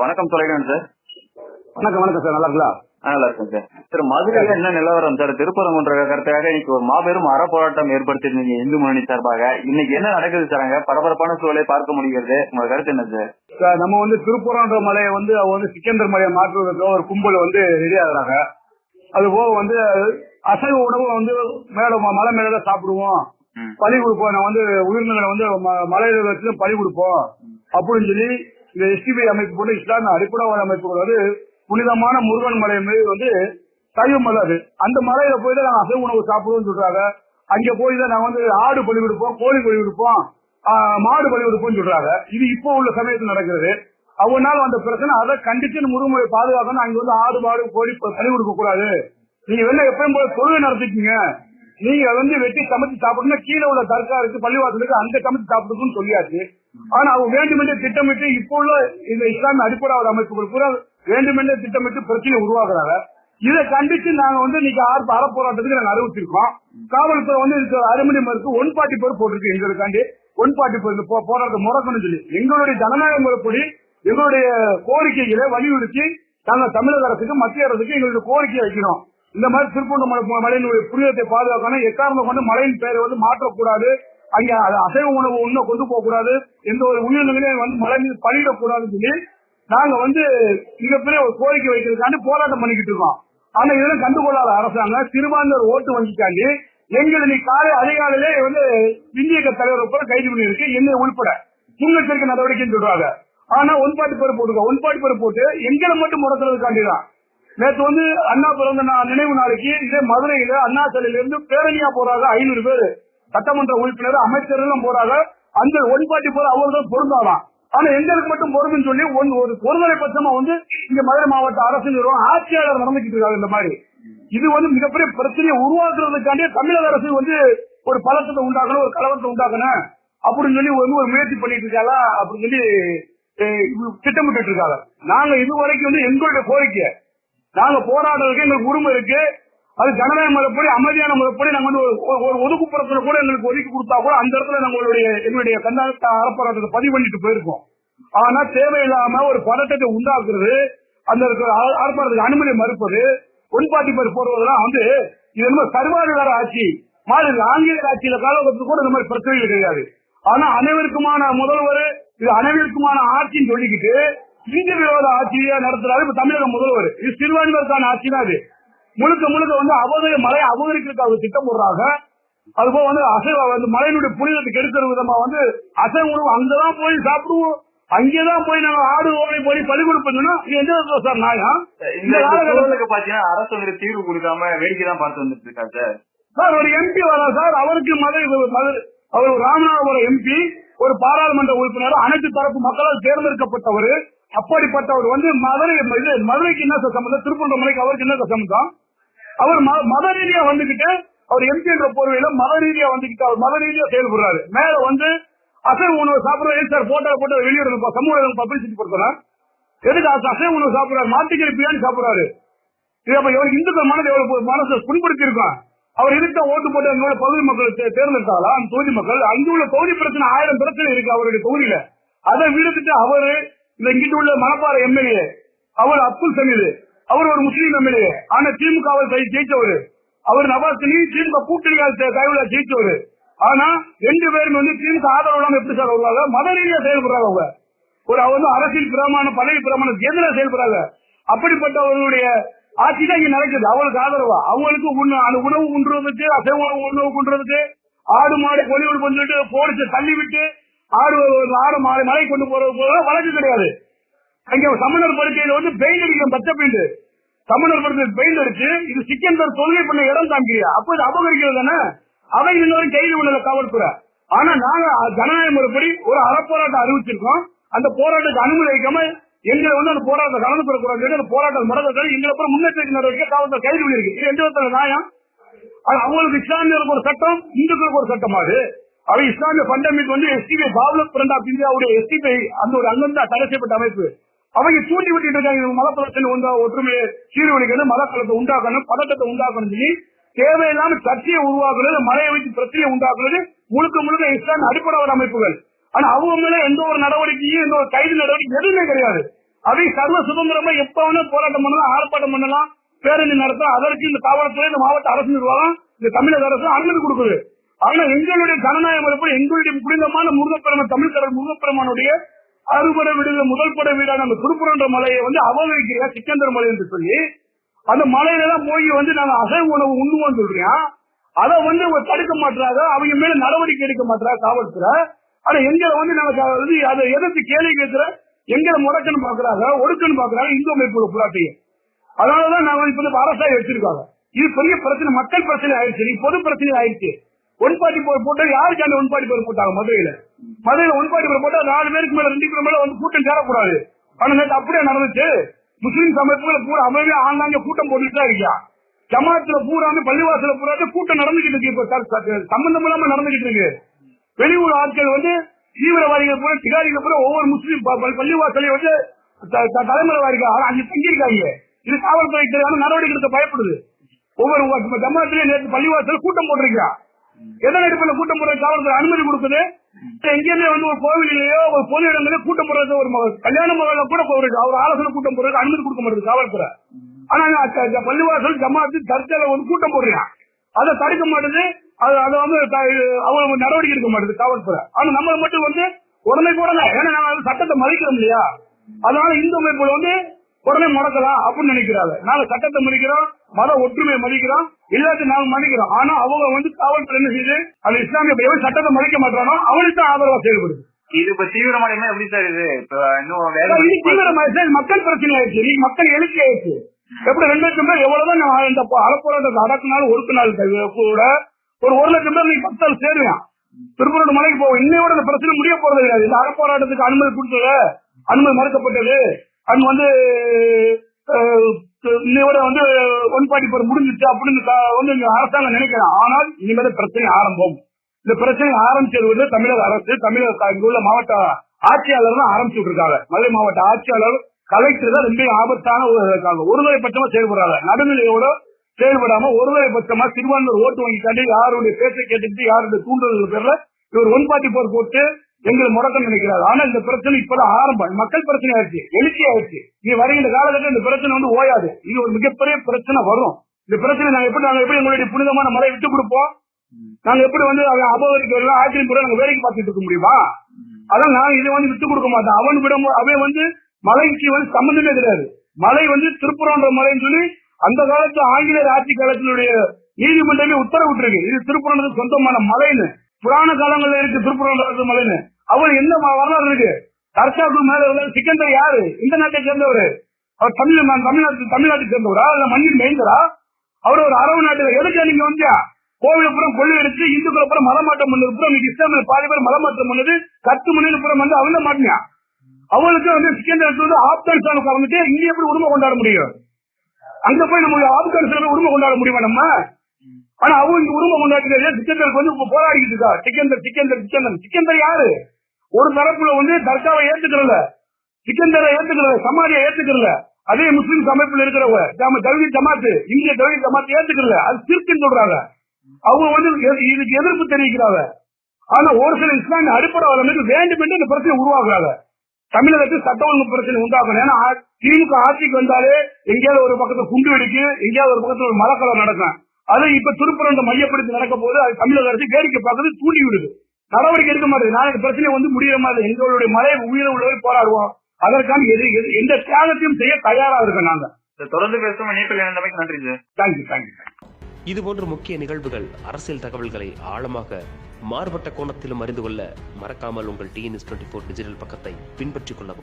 வணக்கம் தொலைகன் சார் வணக்கம் வணக்கம் சார். நல்லா இருக்கலாம் நல்லா இருக்கேன் சார். சார் மதுரையில என்ன நிலவரம் சார்? திருப்பரங்குன்ற கருத்துக்காக இன்னைக்கு ஒரு மாபெரும் அற போராட்டம் ஏற்படுத்திருந்தீங்க இந்து முன்னணி சார்பாக. இன்னைக்கு என்ன நடக்குது சார் அங்க? பரபரப்பான சூழலை பார்க்க முடிகிறது. உங்க கருத்து என்ன சார்? சார் நம்ம வந்து திருப்புறான்ற மலையை வந்து அவங்க வந்து சிக்கந்தர் மலையை மாற்றுவதற்கு ஒரு கும்பல் வந்து ரெடி ஆகுறாங்க. அது போக வந்து அசைவ உணவு வந்து மேல மலை மேல சாப்பிடுவோம். பலி கொடுப்போம். நான் வந்து உயிரினங்களை வந்து மலையில வச்சு பலி கொடுப்போம். அப்படின்னு சொல்லி இந்த எஸ்டிபி அமைப்பு போட்டு இஸ்லாமிய அடிப்படை அமைப்புகள் வந்து புனிதமான முருகன் மலை மீது வந்து சைவ மலை அது. அந்த மலையில போயிட்டு நாங்க அசைவ உணவு சாப்பிடுவோம்னு சொல்றாங்க. அங்க போய் தான் நாங்க வந்து ஆடு பலி கொடுப்போம் கோழி பலி கொடுப்போம் ஆஹ், மாடு பலி கொடுப்போம்னு சொல்றாங்க. இது இப்போ உள்ள சமயத்தில் நடக்கிறது. அவனால வந்த பிரச்சனை அதை கண்டிச்சு இந்த பாதுகாக்கணும் அங்க வந்து ஆடு மாடு கோழி பலி கொடுக்க கூடாது நீங்க வெளில எப்பயும் போய் தொழுகை நடத்திக்கீங்க. நீங்க வந்து வெட்டி சமைச்சு சாப்பிடணும் கீழே உள்ள தர்கா இருக்கு பள்ளிவாசலுக்கு அந்த சமைச்சு சாப்பிடுன்னு சொல்லியாச்சு. ஆனா அவங்க வேண்டுமென்றே திட்டமிட்டு இப்போ உள்ள இந்த இஸ்லாமிய அடிப்படை அமைப்புகள் கூட வேண்டுமென்றே திட்டமிட்டு பிரச்சனை உருவாக்குறாங்க. இதை கண்டிச்சு நாங்க வந்து இன்னைக்கு ஆறு அற போராட்டத்துக்கு நாங்க அறிவிச்சிருக்கோம். காவல்துறை வந்து இதுக்கு அருமணி மறுத்து ஒன் பார்ட்டி பேர் போட்டிருக்கு எங்களுக்காண்டி. ஒன் பார்ட்டி பேர் போராட்டம் முறக்கணும்னு சொல்லி. எங்களுடைய ஜனநாயக முறைப்படி எங்களுடைய கோரிக்கைகளை வலியுறுத்தி நாங்க தமிழக அரசுக்கு மத்திய அரசுக்கு எங்களுடைய கோரிக்கை வைக்கிறோம் இந்த மாதிரி திருப்பூர் மலை- மலையினுடைய புனிதத்தை பாதுகாக்கணும். எக்காரணம் கொண்டு மலையின் பெயரை வந்து மாற்றக்கூடாது. அங்க அசைவ உணவு ஒன்னும் கொண்டு போக கூடாது எந்த ஒரு உயிரினங்களையும் வந்து மலை மீது பலியிடக்கூடாதுன்னு சொல்லி நாங்க வந்து மிகப்பெரிய ஒரு கோரிக்கை வைக்கிறதுக்காண்டி போராட்டம் பண்ணிக்கிட்டு இருக்கோம். ஆனா இதெல்லாம் கண்டுகொள்ளாத அரசாங்கம் சிறுபான்மையோர் ஓட்டு வங்கிக்காண்டி எங்களை நீ காலை அதிகாலையிலே வந்து இந்திய தலைவர் கூட கைது பண்ணியிருக்கு. என்னை உள்பட. முன்னெச்சரிக்கை நடவடிக்கைன்னு சொல்றாங்க. ஆனா ஒன்பாட்டு பேர் போட்டுக்கோ ஒன்பாட்டு பேர் போட்டு எங்களை மட்டும் முடக்கிறதுக்காண்டி தான். நேற்று வந்து அண்ணா பிறந்த நினைவு நாளைக்கு இதே மதுரையில அண்ணாசலையில இருந்து பேரணியா போறாங்க ஐநூறு பேர். சட்டமன்ற உறுப்பினர் அமைச்சர்கள் எல்லாம் போறாங்க. அந்த ஒளிபாட்டி போற அவர்கள் பொருந்தாலாம் ஆனா எங்களுக்கு மட்டும் பொருந்துன்னு சொல்லி ஒன்- ஒரு ஒருதலை பட்சமா வந்து இங்க மதுரை மாவட்ட அரசு நிறுவனம் ஆட்சியாளர் நடந்துகிட்டு இருக்காங்க இந்த மாதிரி. இது வந்து மிகப்பெரிய பிரச்சனையை உருவாக்குறதுக்காண்டி தமிழக அரசு வந்து ஒரு பழக்கத்தை உண்டாக்கணும் ஒரு கலவரத்தை உண்டாக்கணும் அப்படின்னு சொல்லி வந்து ஒரு முயற்சி பண்ணிட்டு இருக்காங்க அப்படின்னு சொல்லி திட்டமிட்டு இருக்காங்க. நாங்க இது வரைக்கும் வந்து எங்களுடைய கோரிக்கை. நாங்க போராடுறதுக்கு எங்களுக்கு உரிமை இருக்கு. அது ஜனநாயக முறைப்படி அமைதியான முறைப்படி நாங்க வந்து ஒரு- ஒதுக்குப்புறத்துல கூட எங்களுக்கு ஒதுக்கி கொடுத்தா கூட அந்த இடத்துல நம்மளுடைய எங்களுடைய கண்டாட்ட அறப்போராட்டத்தை பதிவு பண்ணிட்டு போயிருக்கோம். ஆனா தேவையில்லாம ஒரு பதட்டத்தை உண்டாக்குறது அந்த இருக்கிற ஆர்ப்பாட்டத்துக்கு அனுமதி மறுப்பது ஒன்பாட்டி பேர் போடுவதெல்லாம் வந்து இது என்ன சர்வாதிகார ஆட்சி மாதிரி ஆங்கில ஆட்சியில காலகட்டத்தில் கூட இந்த மாதிரி பிரச்சனைகள் கிடையாது. ஆனா அனைவருக்குமான முதல்வர் இது அனைவருக்குமான ஆட்சின்னு சொல்லிக்கிட்டு இந்திய விரோத ஆட்சியை நடத்துறாரு. இப்ப தமிழக முதல்வர். இது சிறுபான்மையினருக்கான ஆட்சி தான் இது. முழுக்க முழுக்க வந்து அவதரி மலை அபகரிக்கிறதுக்காக திட்டம் போடுறாங்க அதுபோல வந்து அசைவ வந்து மலையினுடைய புனிதத்தை கெடுக்கிற விதமா வந்து அசைவ உணவு அங்கதான் போய் சாப்பிடுவோம். அங்கேதான் போய் நாங்க ஆடு ஓனை போய் பலி கொடுப்போம்னா எந்த சார் நியாயம் இந்த சூழலுக்கு பாத்தீங்கன்னா அரசு வந்து தீர்வு கொடுக்காம வேடிக்கை தான் பார்த்து வந்துட்டு இருக்கா சார். சார் ஒரு எம்பி வரா சார்? அவருக்கு மதுரை- அவர் ராமநாதபுரம் எம்பி ஒரு பாராளுமன்ற உறுப்பினர் அனைத்து தரப்பு மக்களால் தேர்ந்தெடுக்கப்பட்டவர். அப்படிப்பட்டவர் வந்து மதுரை இது மதுரைக்கு என்ன சம்பந்தம்? திருப்பூர் மலைக்கு அவருக்கு என்ன சம்பந்தம்? அவர் ம- மத ரீதியா வந்துகிட்டு அவர் எம்பி என்ற போர்வையில மத ரீதியா வந்துகிட்டு அவர் மத ரீதியா செயல்படுறாரு. மேல வந்து அசைவ உணவு சாப்பிடுறது சார் போட்டோ போட்டோ வெளியிடணும் சமூக பப்ளிசிட்டி கொடுக்கணும் எதுக்கு அசை உணவு சாப்பிடுறாரு? மாட்டுக்கறி பிரியாணி சாப்பிடுறாரு. இது அப்ப எவ்வளவு இந்துக்கள் மனதை எவ்வளவு மனசை புண்படுத்தி இருக்கும் அவர் இருக்க ஓட்டு போட்டு எங்களோட பகுதி மக்கள் தே- அந்த தொகுதி மக்கள் அங்கு உள்ள தொகுதி பிரச்சனை ஆயிரம் பிரச்சனை இருக்கு அவருடைய தொகுதியில. அதை விடுத்துட்டு அவரு இங்கிட்டு உள்ள மணப்பாறை எம்எல்ஏ. அவர் அப்துல் சமீது. அவர் ஒரு முஸ்லீம் எம்எல்ஏ. ஆனா திமுக ஜெயிச்சவர். அவர் நவாஸ் திமுக கூட்டணி கைவிட ஜெயிச்சவர். ஆனா ரெண்டு பேரும் வந்து திமுக ஆதரவு இல்லாம எப்படி சார் வருவாங்க? மத ரீதியா செயல்படுறாங்க அவங்க. ஒரு அவர் அரசியல் பிரமாணம் பதவி பிரமாணம் எதிராக செயல்படுறாங்க? அப்படிப்பட்டவர்களுடைய ஆட்சி தான் இங்க நடக்குது. அவங்களுக்கு ஆதரவா? அவங்களுக்கு அந்த உணவு உண்றதுக்கு அசைவ உணவு உணவு உண்றதுக்கு ஆடு மாடு கொலி பண்ணிட்டு போலீஸ் தள்ளி விட்டு ஆறு ஆறு மாலை மலை கொண்டு போறது போல வழக்கு கிடையாது. அங்க சமணர் படுக்கையில வந்து பெயிண்ட் அடிக்கும் பச்சை பெயிண்ட். சமணர் படுக்கையில் பெயிண்ட் அடிச்சு இது சிக்கந்தர் தொழுகை பண்ண இடம் காமிக்கிறியா அப்ப இது அபகரிக்கிறது தானே? அவை இன்னொரு கைது பண்ணல காவல்துறை ஆனா நாங்க ஜனநாயக முறைப்படி ஒரு அறப்போராட்டம் அறிவிச்சிருக்கோம். அந்த போராட்டத்துக்கு அனுமதி வைக்காம எங்களை வந்து அந்த போராட்டத்தை கலந்து பெறக்கூடாது அந்த போராட்டம் முடக்கிறது எங்களை அப்புறம் முன்னெச்சரிக்கை நடவடிக்கை காவல்துறை கைது பண்ணிருக்கு இது எந்த விதத்துல நியாயம்? அது அவங்களுக்கு இஸ்லாமியர்களுக்கு ஒரு சட்டம் இந்துக்களுக்கு ஒரு சட்டம் அது. அவை இஸ்லாமிய பண்டமிக் வந்து எஸ்டிபி பாபுலக் பிரண்ட் ஆஃப் இந்தியாவுடைய எஸ்டிபி அந்த ஒரு அங்கம் தான் தடை செய்யப்பட்ட அமைப்பு. அவங்க தூண்டி விட்டு இருக்காங்க. இவங்க உண்டா ஒற்றுமையை சீர்வழிக்கணும் மதக்கலத்தை உண்டாக்கணும் பதட்டத்தை உண்டாக்கணும் சொல்லி தேவையில்லாம சர்ச்சையை உருவாக்குறது மழையை வைத்து பிரச்சனையை உண்டாக்குறது முழுக்க முழுக்க இஸ்லாமிய அடிப்படை அமைப்புகள். ஆனா அவங்க மேல எந்த ஒரு நடவடிக்கையும் எந்த ஒரு கைது நடவடிக்கை எதுவுமே கிடையாது. அதை சர்வ சுதந்திரமா எப்ப வேணா போராட்டம் பண்ணலாம் ஆர்ப்பாட்டம் பண்ணலாம் பேரணி நடத்தலாம். அதற்கு இந்த காவல்துறை இந்த மாவட்ட அரசு நிர்வாகம் இந்த தமிழக அரசு அனுமதி கொடுக்குது. ஆனா எங்களுடைய ஜனநாயக மதிப்பு எங்களுடைய புனிதமான முருகப்பெருமை தமிழ் கடல் முருகப்பெருமானுடைய அறுபடை வீடுல முதல் படை வீடான அந்த திருப்புரன்ற மலையை வந்து அவமதிக்கிறியா சிக்கந்தர் மலை என்று சொல்லி அந்த மலையில போய் வந்து நாங்க அசைவ உணவு உண்ணுவோம் சொல்றேன் அதை வந்து அவங்க தடுக்க மாட்டாங்க அவங்க மேல நடவடிக்கை எடுக்க மாட்டாங்க காவல்துறை. ஆனா எங்களை வந்து நாங்க வந்து அதை எதிர்த்து கேள்வி கேட்கிற எங்களை முடக்கன்னு பாக்குறாங்க ஒடுக்கன்னு பாக்குறாங்க இந்து அமைப்பு புலாட்டையும் அதனாலதான் நாங்க இப்ப இந்த அரசாய் வச்சிருக்காங்க. இது பெரிய பிரச்சனை. மக்கள் பிரச்சனை ஆயிடுச்சு. பொது பிரச்சனை ஆயிடுச்சு. ஒன்பாட்டி போர் போட்டு யாருக்கு அந்த ஒன்பாட்டி போர் போட்டாங்க மதுரையில? மதுரையில ஒன்பாட்டி போர் போட்டா நாலு பேருக்கு மேல ரெண்டு பேர் மேல வந்து கூட்டம் சேரக்கூடாது. ஆனா நேற்று அப்படியே நடந்துச்சு. முஸ்லீம் சமயத்துல பூரா அமைதியா ஆங்காங்க கூட்டம் போட்டுட்டு தான் இருக்கியா? ஜமாத்துல பூராமே பள்ளிவாசல பூராமே கூட்டம் நடந்துகிட்டு இருக்கு இப்ப ச- சம்பந்தம் இல்லாம நடந்துகிட்டு இருக்கு. வெளியூர் ஆட்கள் வந்து தீவிரவாதிகள் பூரா திகாரிகள் பூரா ஒவ்வொரு முஸ்லீம் பள்ளிவாசலையும் வந்து த- த- அங்க தங்கியிருக்காங்க இது காவல்துறை நடவடிக்கை எடுக்க பயப்படுது. ஒவ்வொரு வ- ஜமாத்திலேயே நேற்று பள்ளிவாசல் கூட்டம் போட்டிருக்கா எதன் அடிப்படையில் கூட்டம் போடுற காவல்துறை அனுமதி கொடுக்குது? எங்கேயுமே வந்து ஒரு கோவிலையோ ஒரு பொது இடங்களிலோ கூட்டம் போடுறது ஒரு கல்யாண மகளிர கூட ஒரு அவர் ஆலோசனை கூட்டம் போடுறது அனுமதி கொடுக்க மாட்டேங்குது காவல்துறை. ஆனா பள்ளிவாசல் ஜமாத்து தர்ஜால வந்து கூட்டம் போடுறான். அதை தடுக்க மாட்டேது அது அதை வந்து அவங்க நடவடிக்கை எடுக்க மாட்டேது காவல்துறை. ஆனா நம்ம மட்டும் வந்து உடனே உடனே ஏன்னா நாங்க சட்டத்தை மதிக்கிறோம் இல்லையா? அதனால இந்து அமைப்புல வந்து உடனே முடக்கலாம் அப்படின்னு நினைக்கிறாங்க. நாங்க சட்டத்தை மதிக்கிறோம் மத ஒற்றுமையை மதிக்கிறோம் எல்லாத்தையும் நாங்க மதிக்கிறோம். ஆனா அவங்க வந்து காவல்துறை என்ன செய்யுது? அந்த இஸ்லாமிய சட்டத்தை மதிக்க மாட்டானோ அவனுக்கு ஆதரவா செயல்படுது. இது இப்ப தீவிரமடையுமே? எப்படி சார் இது? இன்னும் இது மக்கள் பிரச்சனை ஆயிடுச்சு. நீ மக்கள் எழுச்சி ஆயிடுச்சு. எப்படி ரெண்டு லட்சம் பேர் எவ்வளவுதான் இந்த அறப்போராட்டத்தை அடக்குனாலும் ஒடுக்கு நாள் கூட ஒரு ஒரு லட்சம் பேர் நீ பத்தாள் சேருவான். திருப்பூர் மலைக்கு போவோம். இன்னையோட பிரச்சனை முடிய போறது கிடையாது. இந்த அறப்போராட்டத்துக்கு அனுமதி கொடுத்தது அனுமதி மறுக்கப்பட்டது. அது வந்து இன்னையோட வந்து ஒன்பாட்டி போர் முடிஞ்சிச்சு அப்படின்னு வந்து அரசாங்கம் நினைக்கிறேன். ஆனால் இனிமேல் பிரச்சனை ஆரம்பம். இந்த பிரச்சனை ஆரம்பிச்சது வந்து தமிழக அரசு தமிழக இங்க உள்ள மாவட்ட ஆட்சியாளர் தான் ஆரம்பிச்சுட்டு இருக்காங்க. மதுரை மாவட்ட ஆட்சியாளர் கலெக்டர் தான் ரெண்டு ஆபத்தான ஒரு இருக்காங்க ஒருதலை பட்சமா செயல்படுறாங்க. நடுநிலையோட செயல்படாம ஒருதலை பட்சமா சிறுபான்மையர் ஓட்டு வாங்கி காட்டி யாருடைய பேச்சை கேட்டுக்கிட்டு யாருடைய தூண்டுதல் பேர்ல இவர் ஒன்பாட்டி போர் போட்டு எங்களை முடக்கம் நினைக்கிறார். ஆனா இந்த பிரச்சனை இப்பதான் ஆரம்பம். மக்கள் பிரச்சனை ஆயிடுச்சு. எழுச்சி ஆயிடுச்சு. நீ வருகின்ற காலத்துல இந்த பிரச்சனை வந்து ஓயாது. இது ஒரு மிகப்பெரிய பிரச்சனை வரும். இந்த பிரச்சனை நாங்க எப்படி நாங்க எப்படி எங்களுடைய புனிதமான மலை விட்டு கொடுப்போம்? நாங்க எப்படி வந்து அபகரிக்க எல்லாம் ஆட்சியின் கூட நாங்க வேலைக்கு பார்த்துட்டு இருக்க முடியுமா? அதான் நான் இதை வந்து விட்டு கொடுக்க மாட்டேன் அவன் விட அவன் வந்து மலைக்கு வந்து சம்பந்தமே கிடையாது. மலை வந்து திருப்புறன்ற மலைன்னு சொல்லி அந்த காலத்து ஆங்கிலேயர் ஆட்சி காலத்தினுடைய நீதிமன்றமே உத்தரவிட்டிருக்கு. இது திருப்புறன்றது சொந்தமான மலைன்னு. புராண காலங்கள்ல இருக்கு திருப்புறன்ற மலைன்னு. அவர் என்ன வரலாறு இருக்கு? தர்காவுக்கு மேல உள்ள சிக்கந்தர் யாரு? இந்த நாட்டை சேர்ந்தவர். அவர் தமிழ் தமிழ்நாட்டு தமிழ்நாட்டை சேர்ந்தவரா? இல்ல மண்ணின் மைந்தரா அவர் ஒரு அரபு நாட்டுல எதுக்கு நீங்க வந்தியா? கோவிலப்புறம் கொள்ளு எடுத்து இந்துக்களை புறம் மதமாற்றம் பண்ணது. புறம் இன்னைக்கு இஸ்லாமிய பாதி பேர் மதமாற்றம் பண்ணது. கத்து மணியில் புறம் வந்து அவங்க மாட்டினா. அவளுக்கு வந்து சிக்கந்தர் வந்து ஆப்கானிஸ்தானுக்கு வந்துட்டு இங்க எப்படி உரிமை கொண்டாட முடியும்? அங்க போய் நம்ம ஆப்கானிஸ்தான் உரிமை கொண்டாட முடியுமா நம்ம? ஆனா அவங்க உரிமை கொண்டாடுறது சிக்கந்தருக்கு வந்து போராடிக்கிட்டு இருக்கா? சிக்கந்தர் சிக்கந்தர் சிக்கந்தர். சிக்கந்தர் யாரு? ஒரு தரப்புல வந்து தர்காவை ஏத்துக்கிறல சிக்கந்தரை ஏத்துக்கிறல சமாதியை ஏத்துக்கிறல. அதே முஸ்லீம் அமைப்புல இருக்கிறவங்க ஜம- ஜமாத்து இந்திய தவி ஜமாத்து ஏத்துக்கிறல. அது சிற்குன்னு சொல்றாங்க. அவங்க வந்து எது- இதுக்கு எதிர்ப்பு தெரிவிக்கிறாங்க. ஆனா ஒரு சில இஸ்லாமிய அடிப்படைவாளர்களுக்கு வேண்டும் என்று இந்த பிரச்சனை உருவாக்குறாங்க. தமிழகத்தில் சட்ட ஒழுங்கு பிரச்சனை உண்டாக்கணும். ஏன்னா திமுக ஆட்சிக்கு வந்தாலே எங்கேயாவது ஒரு பக்கத்துல குண்டு வெடிக்கு எங்கேயாவது ஒரு பக்கத்துல ஒரு மலக்கலம் நடக்கும். அது இப்ப திருப்பரண்ட மையப்படுத்தி நடக்கும் போது அது தமிழக அரசு வேடிக்கை பார்க்கறது தூண்டி விடுது நடவடிக்கை எடுக்க மாட்டேது நாளைக்கு பிரச்சனை வந்து முடிய மாதிரி. எங்களுடைய மலை உயிரை உள்ளவரை போராடுவோம். அதற்கான எது- எது- எந்த தியாகத்தையும் செய்ய தயாரா இருக்கோம் நாங்க. தொடர்ந்து பேசும் இணைப்பில் இணைந்தமைக்கு நன்றி சார். தேங்க்யூ தேங்க்யூ இதுபோன்ற முக்கிய நிகழ்வுகள் அரசியல் தகவல்களை ஆழமாக மாறுபட்ட கோணத்திலும் அறிந்து கொள்ள மறக்காமல் உங்கள் டிஎன்எஸ் டுவெண்ட்டி ஃபோர் டிஜிட்டல் பக்கத்தை பின்பற்றிக் கொள்ளவும்.